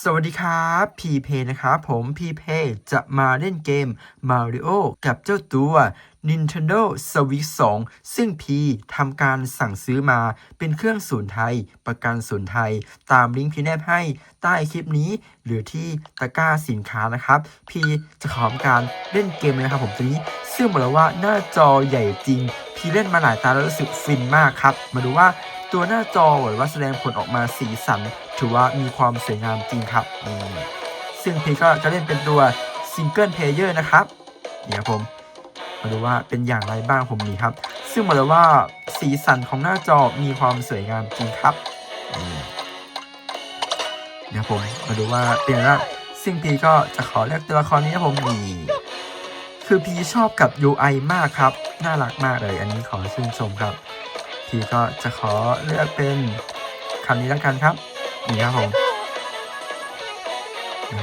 สวัสดีครับพีเพนะครับผมพีเพจะมาเล่นเกม Mario กับเจ้าตัว Nintendo Switch 2 ซึ่งพีทำการสั่งซื้อมาเป็นเครื่องศูนย์ไทย ประกันศูนย์ไทย ตามลิงก์พีแนบให้ใต้คลิปนี้ หรือที่ตะกร้าสินค้านะครับ พีจะขอทำการเล่นเกมนะครับผมตัวนี้ ซึ่งบอกเลยว่าหน้าจอใหญ่จริง พีเล่นมาหลายตาแล้วรู้สึกฟินมากครับ มาดูว่า ตัวหน้าจอหรือว่าแสดงผลออกมาสีสัน ถือว่ามีความสวยงามจริงครับนี่ซึ่งพีก็จะเล่นเป็นตัวซิงเกิลเพลเยอร์นะครับเนี่ครับผมมาดูว่าเป็นอย่างไรบ้างผมนี่ครับ ซึ่งบอกเลยว่าสีสันของหน้าจอมีความสวยงามจริงครับเดี๋ยวผมมาดูว่าเป็นอะซึ่งพีก็จะขอเลือกตัวละครนี้ผมนี่คือพีชอบกับ UI มากครับ น่ารักมากเลย อันนี้ขอชื่นชมครับ พีก็จะขอเลือกเป็นคำนี้แล้วกันครับ นี่ครับผม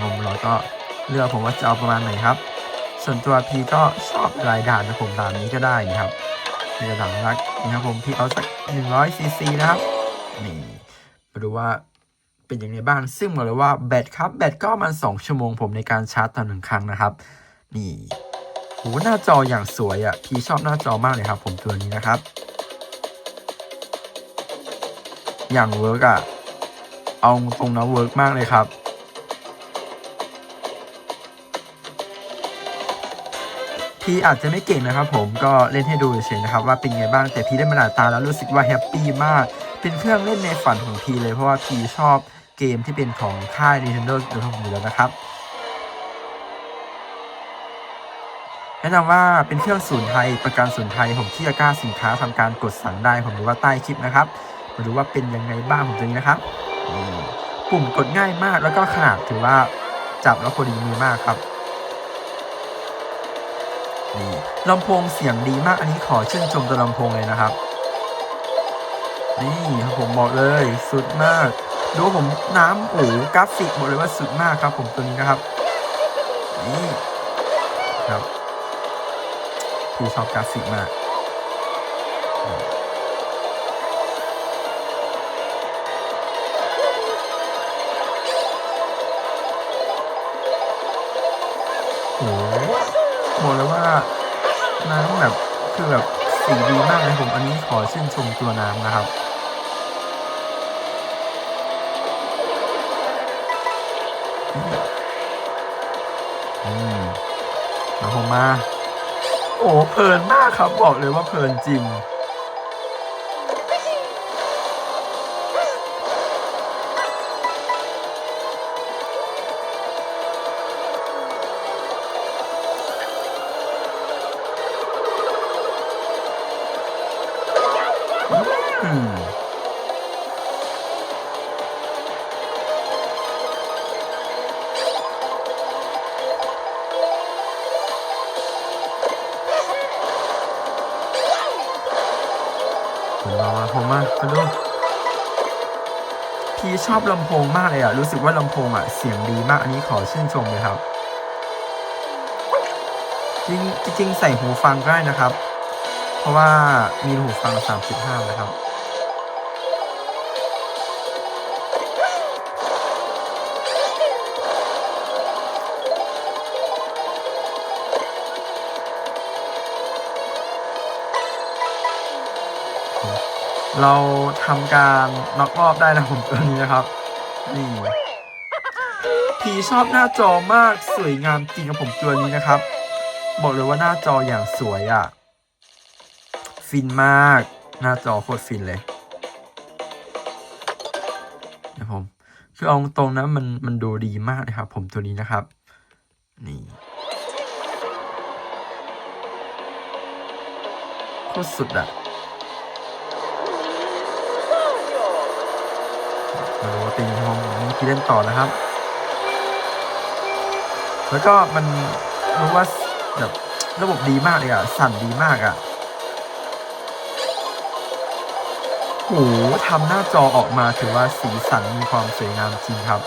ผมเราก็เลือกผมว่าจะเอาประมาณไหนครับ ส่วนตัวพีก็ชอบลายด่านนะผมด่านนี้ก็ได้นะครับมีกระดังรักนี่ครับผมพี่เอาสัก100ซีซีนะครับนี่มาดูว่าเป็นอย่างไรบ้าง ซึ่งบอกเลยว่าแบตครับแบตก็มัน2ชั่วโมงผมในการชาร์จต่อหนึ่งครั้งนะครับ นี่โหหน้าจออย่างสวยอะ่ะพี่ชอบหน้าจอมากเลยครับ ผมตัวนี้นะครับ อย่างเวิร์กอะเอาตรงนะเวิร์กมากเลยครับ พี่อาจจะไม่เก่งนะครับผมก็เล่นให้ดูเฉยๆนะครับว่าเป็นไงบ้างแต่พี่ได้มาหลายตาแล้วรู้สึกว่าแฮปปี้มาก เป็นเครื่องเล่นในฝันของพี่เลยเพราะว่าพี่ชอบเกมที่เป็นของค่าย Nintendo โดยผมอยู่แล้วนะครับแนะนำว่าเป็นเครื่องศูนย์ไทย ประกันศูนย์ไทยผมที่จะกล้าสินค้าทำการกดสั่งได้ ผมดูว่าใต้คลิปนะครับ มาดูว่าเป็นยังไงบ้างผมตัวนี้นะครับอืมปุ่มกดง่ายมากแล้วก็ขนาดถือว่าจับแล้วพอดีมือมากครับนี่ลำโพงเสียงดีมากอันนี้ขอชื่นชมตัวลำโพงเลยนะครับ นี่ครับผมบอกเลยสุดมาก ดูผมน้ำโอ้กราฟิกบอกเลยว่าสุดมากครับ ผมตัวนี้นะครับนี่ครับพี่ชอบกราฟิกมาก บอกเลยว่าน้ำแบบคือแบบสีดีมากเลยผมอันนี้ขอชื่นชมตัวน้ำนะครับอืมแล้วผมมา โอ้เพลินมากครับ บอกเลยว่าเพลินจริง รอผมมามาดูพี่ชอบลำโพงมากเลยอะ รู้สึกว่าลำโพงอะ เสียงดีมากอันนี้ขอชื่นชมเลยครับ จริงจริงๆใส่หูฟังก็ได้นะครับ เพราะว่ามีหูฟัง 35 นะครับ เราทำการน็อกรอบได้นะผมตัวนี้นะครับ นี่พีชอบหน้าจอมากสวยงามจริงกับผมตัวนี้นะครับ บอกเลยว่าหน้าจออย่างสวยอะ่ะ ฟินมาก หน้าจอโคตรฟินเลยนะผมคือเอาตรงนะมันมันดูดีมากเลยครับ ผมตัวนี้นะครับ นี่โคตรสุดอะาดูว่าเป็นยังไงผมนี่พี่เล่นต่อนะครับ แล้วก็มันรู้ว่าแบบระบบดีมากเลยอะ สั่นดีมากอะโหทำหน้าจอออกมาถือว่าสีสันมีความสวยงามจริงครับ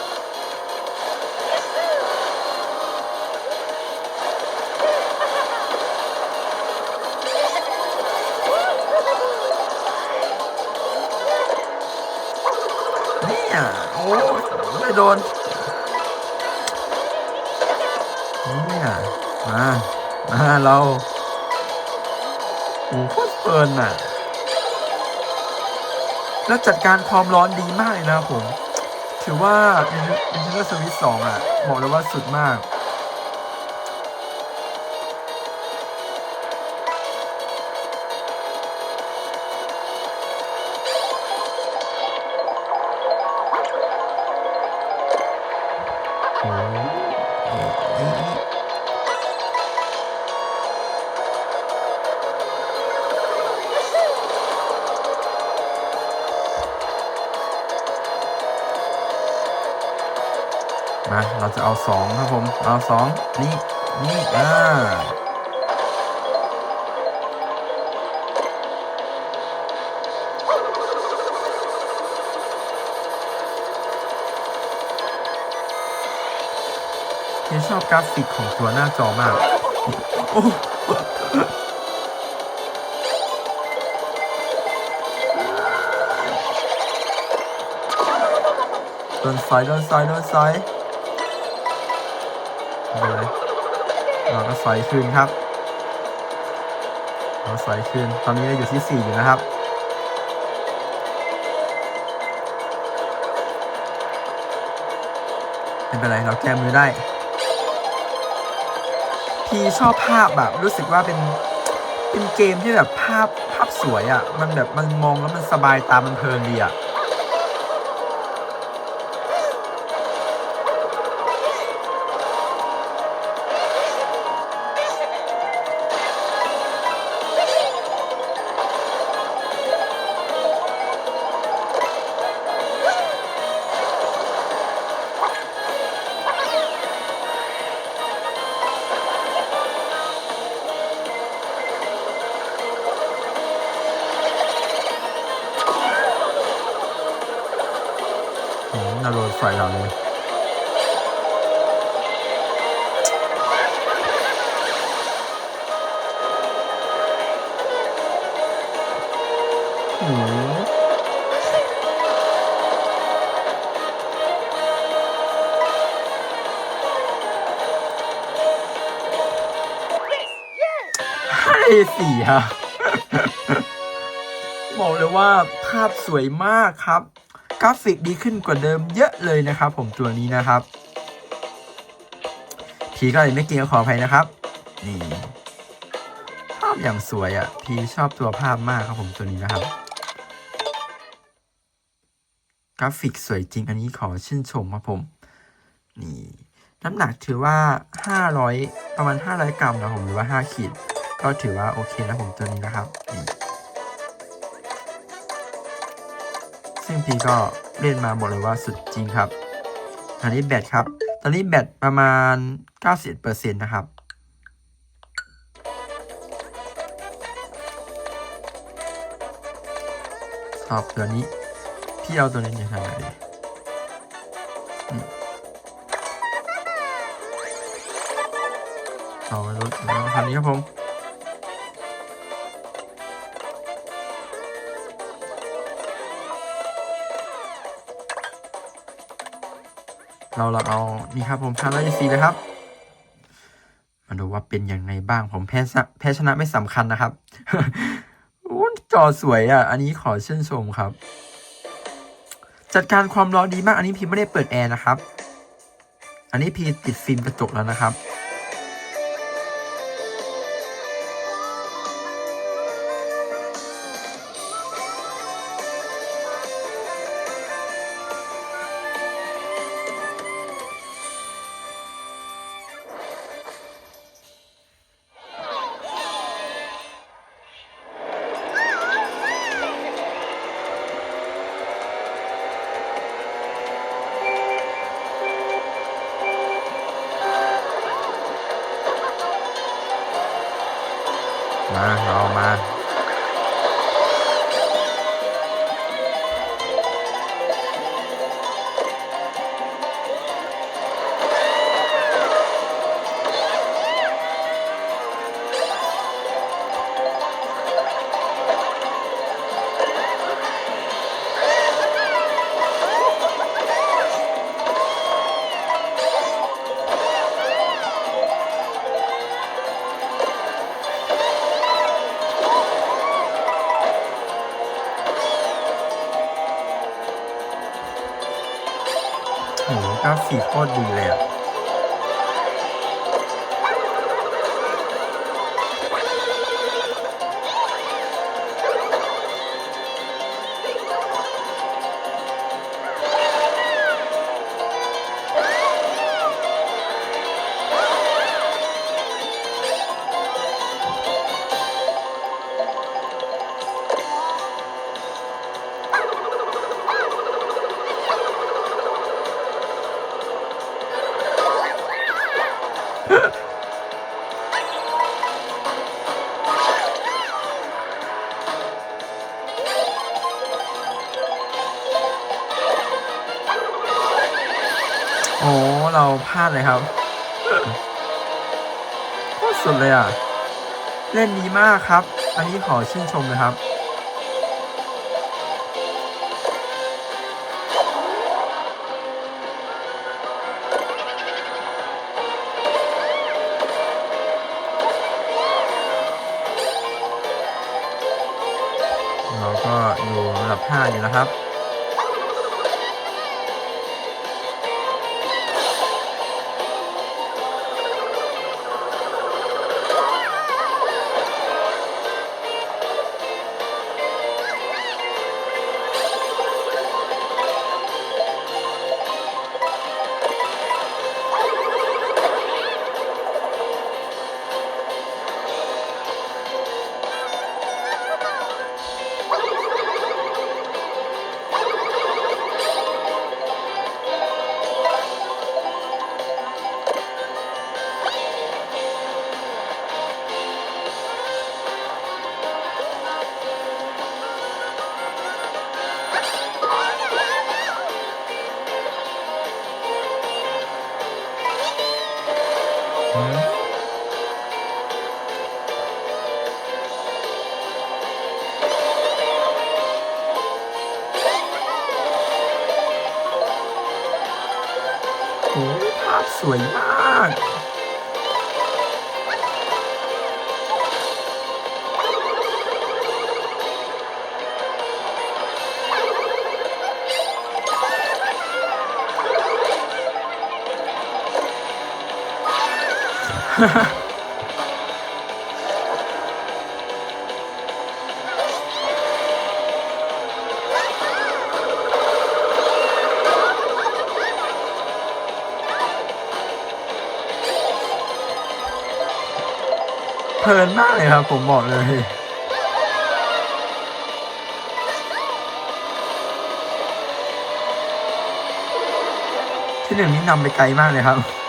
โดนเนี่ยมามาเราโอ้โหเพลินอะ แล้วจัดการความร้อนดีมากเลยนะผม ถือว่าเซนเตอร์สวิตสองอะ บอกเลยว่าสุดมาก เอาสองครับผม เอาสองนี่นี่อ่าที่ชอบกราฟิกของตัวหน้าจอมากโอ้โดนไฟโดนไฟโดนไฟไเป็นไรเราก็ไฟคืนครับ เราไฟคืน ตอนนี้เราอยู่ที่4อยู่นะครับ ไม่เป็นไร เราแก้มือได้ พี่ชอบภาพแบบรู้สึกว่าเป็น เป็นเกมที่แบบภาพภาพสวยอะ่ะ มันแบบมันมองแล้วมันสบายตา มันเพลินดีอะ่ะ มนาโรดไฟเราเลยโอ้โหให้สี่ฮะบอกเลยว่าภาพสวยมากครับ กราฟิกดีขึ้นกว่าเดิมเยอะเลยนะครับ ผมตัวนี้นะครับพีก็เลยไม่เกรงขออภัยนะครับ นี่ ภาพอย่างสวยอะ่ะพีชอบตัวภาพมากครับผมตัวนี้นะครับกราฟิกสวยจริงอันนี้ขอชื่นชมครับผม นี่ น้ำหนักถือว่า 500 ประมาณ 500 กรัมนะผมหรือว่า 5 ขีด ก็ถือว่าโอเคนะผมตัวนี้นะครับนี่ ซึ่งพีก็เล่นมาบอกเลยว่าสุดจริงครับอันนี้แบตครับ ตอนนี้แบตประมาณ 91%นะครับชอบตัวนี้ พี่เอาตัวนี้ยังไงดีอืมเอาไปรถแล้วคันนี้ครับผม เราเราเอานี่ครับผมพันร้อยสี่เลยครับ มาดูว่าเป็นยังไงบ้างผมแพ้ชนะแพ้ชนะไม่สำคัญนะครับจอสวยอะ อันนี้ขอชื่นชมครับ จัดการความร้อนดีมาก อันนี้พี่ไม่ได้เปิดแอร์นะครับ อันนี้พี่ติดฟิล์มกระจกแล้วนะครับ มาเรามา กราฟิกโคตรดีเลยอะ พลาดเลยครับโคตรสุดเลยอะ เล่นดีมากครับ อันนี้ขอชื่นชมนะครับเราก็อยู่ระดับ 5 อยู่นะครับ ภาพสวยมาก เพลินมากเลยครับ ผมบอกเลยที่หนึ่งนี่นำไปไกลมากเลยครับ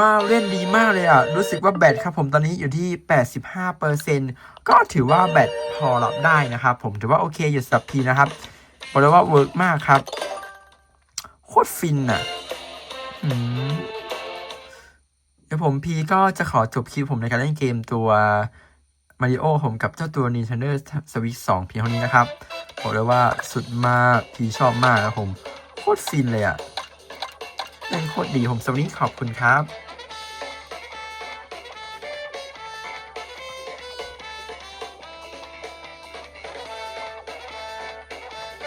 ว่าเล่นดีมากเลยอะ รู้สึกว่าแบตครับผมตอนนี้อยู่ที่ 85%ก็ถือว่าแบตพอรับได้นะครับ ผมถือว่าโอเคอยู่สับพีนะครับบอกเลยว่าเวิร์กมากครับ โคตรฟินอะอืมเดี๋ยวผมพีก็จะขอจบคลิปผมในการเล่นเกมตัว Mario ผมกับเจ้าตัว Nintendo Switch 2 เพียงเท่านี้นะครับ บอกเลยว่าสุดมากพีชอบมากนะผม โคตรฟินเลยอะเล่นโคตรดีผมสวัสดีขอบคุณครับ